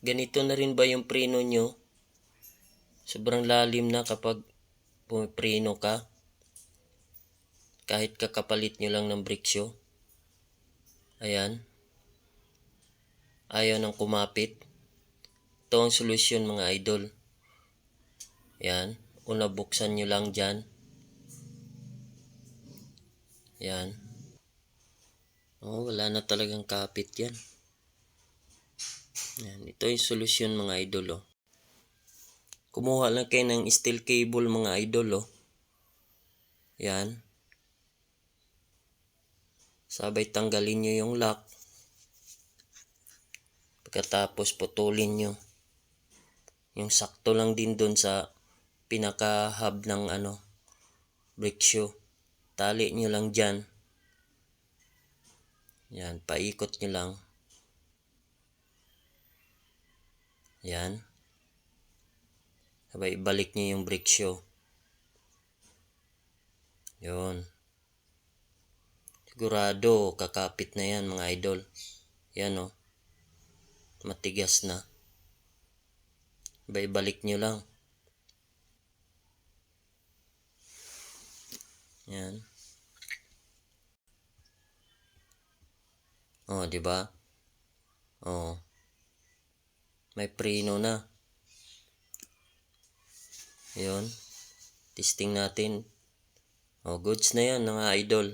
Ganito na rin ba yung preno nyo? Sobrang lalim na kapag pumipreno ka. Kahit kakapalit nyo lang ng briksyo. Ayan. Ayaw nang kumapit. Ito ang solusyon mga idol. Yan. Una buksan nyo lang dyan. Yan. Oh, wala na talagang kapit yan. Yan. Ito yung solusyon mga idol oh. Kumuha lang kayo ng steel cable mga idol oh. Yan. Sabay tanggalin nyo yung lock. Pagkatapos putulin nyo. Yung sakto lang din doon sa pinaka-hub ng ano, brake shoe. Tali nyo lang dyan. Yan, paikot nyo lang. Yan. Sabay ibalik nyo yung brake shoe. Yun. Sigurado, kakapit na yan mga idol. Yan oh. Matigas na. Sabay ibalik nyo lang. Yan. Oh, di ba? Oh. May preno na. Yun. Testing natin. Oh, goods na yan mga idol.